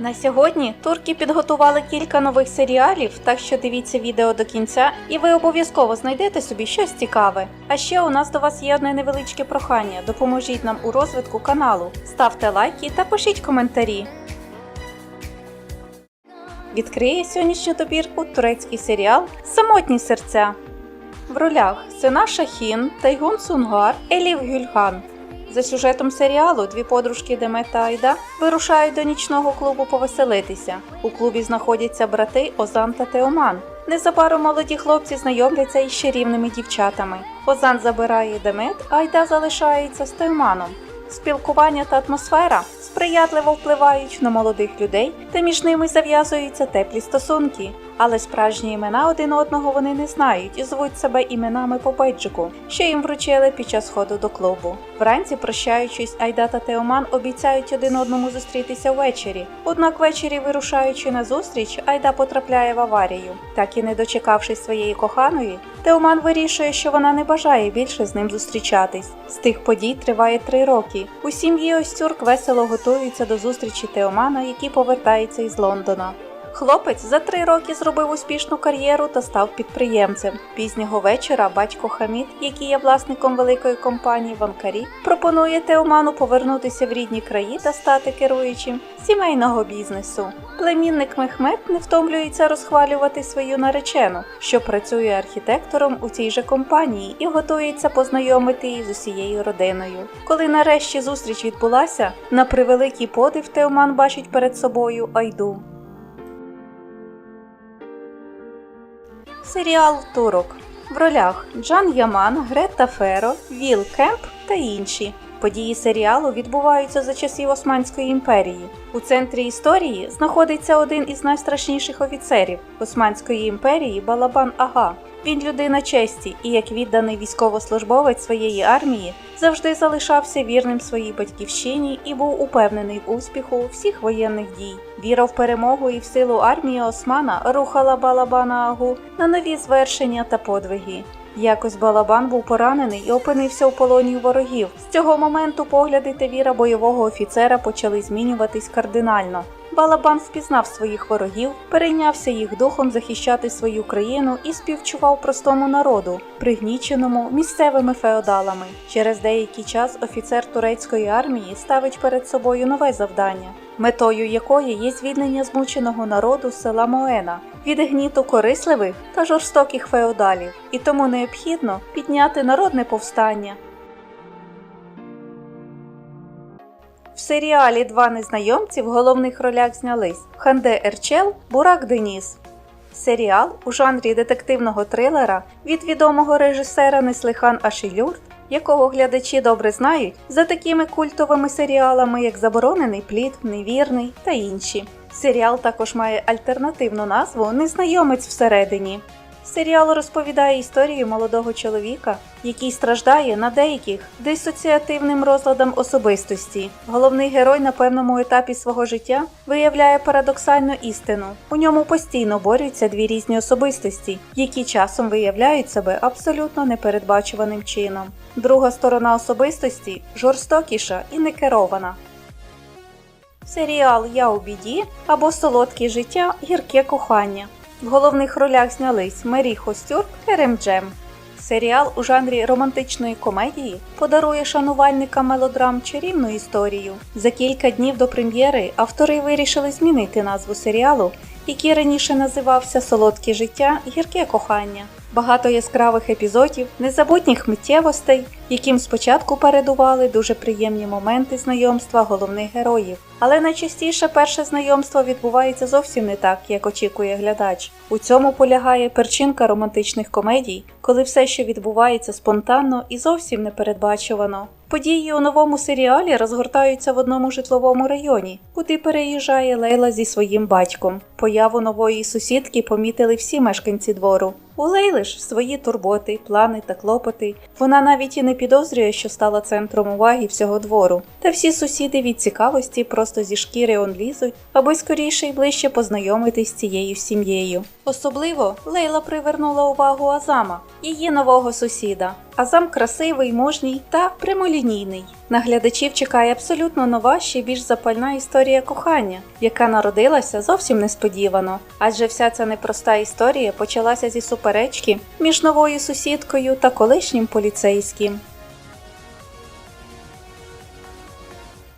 На сьогодні турки підготували кілька нових серіалів, так що дивіться відео до кінця, і ви обов'язково знайдете собі щось цікаве. А ще у нас до вас є одне невеличке прохання: допоможіть нам у розвитку каналу, ставте лайки та пишіть коментарі. Відкриє сьогоднішню добірку турецький серіал Самотні серця. В ролях Сена Шахін, Тайгун Сунгар, Елів Гюльхан. За сюжетом серіалу дві подружки Демет та Айда вирушають до нічного клубу повеселитися. У клубі знаходяться брати Озан та Теоман. Незабаром молоді хлопці знайомляться із чарівними дівчатами. Озан забирає Демет, а Айда залишається з Теоманом. Спілкування та атмосфера сприятливо впливають на молодих людей, та між ними зав'язуються теплі стосунки. Але справжні імена один одного вони не знають і звуть себе іменами по бейджику, що їм вручили під час ходу до клубу. Вранці, прощаючись, Айда та Теоман обіцяють один одному зустрітися ввечері. Однак ввечері, вирушаючи на зустріч, Айда потрапляє в аварію. Так і не дочекавшись своєї коханої, Теоман вирішує, що вона не бажає більше з ним зустрічатись. З тих подій триває три роки. У сім'ї Остюрк весело готуються до зустрічі Теомана, який повертається із Лондона. Хлопець за три роки зробив успішну кар'єру та став підприємцем. Пізнього вечора батько Хамід, який є власником великої компанії Ванкарі, пропонує Теоману повернутися в рідні краї та стати керуючим сімейного бізнесу. Племінник Мехмед не втомлюється розхвалювати свою наречену, що працює архітектором у цій же компанії і готується познайомити її з усією родиною. Коли нарешті зустріч відбулася, на превеликий подив Теоман бачить перед собою Айду. Серіал Турок в ролях Джан Яман, Грета Феро, Віл Кемп та інші. Події серіалу відбуваються за часів Османської імперії. У центрі історії знаходиться один із найстрашніших офіцерів Османської імперії Балабан Ага. Він людина честі і, як відданий військовослужбовець своєї армії, завжди залишався вірним своїй батьківщині і був упевнений в успіху всіх воєнних дій. Віра в перемогу і в силу армії Османа рухала Балабана Агу на нові звершення та подвиги. Якось Балабан був поранений і опинився у полоні ворогів. З цього моменту погляди та віра бойового офіцера почали змінюватись кардинально. Балабан впізнав своїх ворогів, перейнявся їх духом захищати свою країну і співчував простому народу, пригніченому місцевими феодалами. Через деякий час офіцер турецької армії ставить перед собою нове завдання, метою якої є звільнення змученого народу села Моена від гніту корисливих та жорстоких феодалів, і тому необхідно підняти народне повстання. Серіалі Два незнайомці в головних ролях знялись Ханде Ерчел, Бурак Деніс. Серіал у жанрі детективного трилера від відомого режисера Неслихан Ашилюрт, якого глядачі добре знають за такими культовими серіалами, як Заборонений плід, Невірний та інші. Серіал також має альтернативну назву Незнайомець всередині. Серіал розповідає історію молодого чоловіка, який страждає на деяких дисоціативним розладом особистості. Головний герой на певному етапі свого життя виявляє парадоксальну істину. У ньому постійно борються дві різні особистості, які часом виявляють себе абсолютно непередбачуваним чином. Друга сторона особистості жорстокіша і некерована. Серіал Я у біді або Солодке життя гірке кохання. В головних ролях знялись Мері Хостюрк та Ремджем. Серіал у жанрі романтичної комедії подарує шанувальникам мелодрам чарівну історію. За кілька днів до прем'єри автори вирішили змінити назву серіалу, який раніше називався Солодке життя гірке кохання. Багато яскравих епізодів, незабутніх миттєвостей, яким спочатку передували дуже приємні моменти знайомства головних героїв. Але найчастіше перше знайомство відбувається зовсім не так, як очікує глядач. У цьому полягає перчинка романтичних комедій, коли все, що відбувається спонтанно і зовсім непередбачувано. Події у новому серіалі розгортаються в одному житловому районі, куди переїжджає Лейла зі своїм батьком. Появу нової сусідки помітили всі мешканці двору. У Лейли ж свої турботи, плани та клопоти. Вона навіть і не підозрює, що стала центром уваги всього двору. Та всі сусіди від цікавості просто зі шкіри он лізуть, аби скоріше й ближче познайомитись з цією сім'єю. Особливо Лейла привернула увагу Азама, її нового сусіда. Азам красивий, мужній та прямолінійний. На глядачів чекає абсолютно нова, ще більш запальна історія кохання, яка народилася зовсім несподівано. Адже вся ця непроста історія почалася зі суперечки між новою сусідкою та колишнім поліцейським.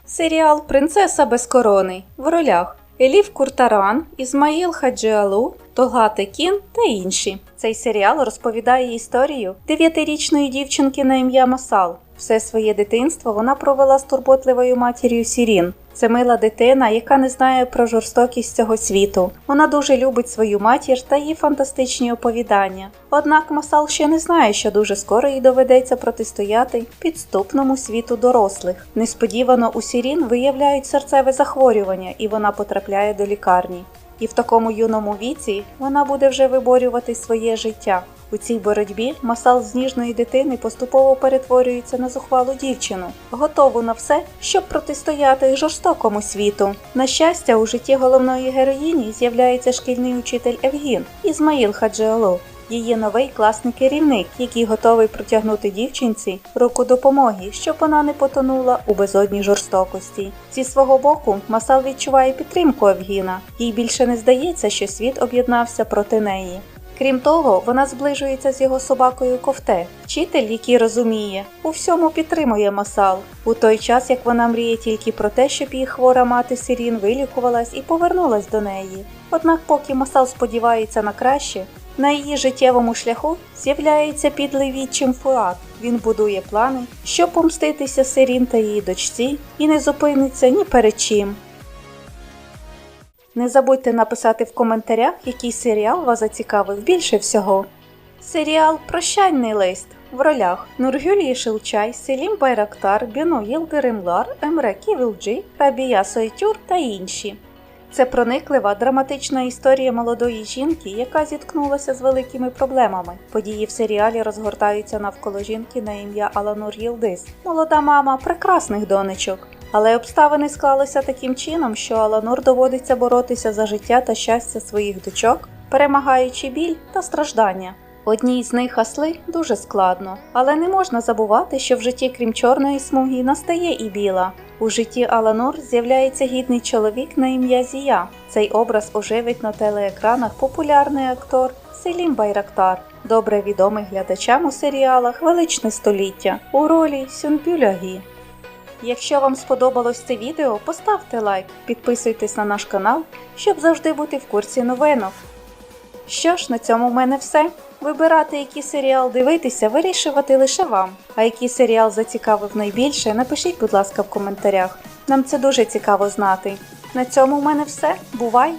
Серіал Принцеса без корони в ролях Еліф Куртаран, Ізмаїл Хаджіалу, Толгати Кін та інші. Цей серіал розповідає історію дев'ятирічної дівчинки на ім'я Масал. Все своє дитинство вона провела з турботливою матір'ю Сірін. Це мила дитина, яка не знає про жорстокість цього світу. Вона дуже любить свою матір та її фантастичні оповідання. Однак Масал ще не знає, що дуже скоро їй доведеться протистояти підступному світу дорослих. Несподівано у Сірін виявляють серцеве захворювання, і вона потрапляє до лікарні. І в такому юному віці вона буде вже виборювати своє життя. У цій боротьбі масал з ніжної дитини поступово перетворюється на зухвалу дівчину, готову на все, щоб протистояти жорстокому світу. На щастя, у житті головної героїні з'являється шкільний учитель Евгін Ізмаїл Хаджіолу. Її новий класний керівник, який готовий протягнути дівчинці руку допомоги, щоб вона не потонула у безодній жорстокості. Зі свого боку, Масал відчуває підтримку Евгіна. Їй більше не здається, що світ об'єднався проти неї. Крім того, вона зближується з його собакою Ковте, вчитель, який розуміє, у всьому підтримує Масал, у той час як вона мріє тільки про те, щоб її хвора мати Сирін вилікувалась і повернулась до неї. Однак, поки Масал сподівається на краще, на її життєвому шляху з'являється підлий відчим Фуат. Він будує плани, щоб помститися Сирін та її дочці, і не зупиниться ні перед чим. Не забудьте написати в коментарях, який серіал вас зацікавив більше всього. Серіал Прощальний лист в ролях Нургюль Єшилчай, Селім Байрактар, Бюно Єлдеремлар, Емре Ківілджі, Рабія Сойтюр та інші. Це прониклива драматична історія молодої жінки, яка зіткнулася з великими проблемами. Події в серіалі розгортаються навколо жінки на ім'я Аланур Єлдис, молода мама прекрасних донечок. Але обставини склалися таким чином, що Аланур доводиться боротися за життя та щастя своїх дочок, перемагаючи біль та страждання. Одній з них асли дуже складно, але не можна забувати, що в житті, крім чорної смуги, настає і біла. У житті Аланур з'являється гідний чоловік на ім'я Зія. Цей образ оживить на телеекранах популярний актор Селім Байрактар, добре відомий глядачам у серіалах Величне століття у ролі Сюнпюлягі. Якщо вам сподобалось це відео, поставте лайк, підписуйтесь на наш канал, щоб завжди бути в курсі новинок. Що ж, на цьому в мене все. Вибирати, який серіал дивитися, вирішувати лише вам. А який серіал зацікавив найбільше, напишіть, будь ласка, в коментарях. Нам це дуже цікаво знати. На цьому в мене все. Бувай!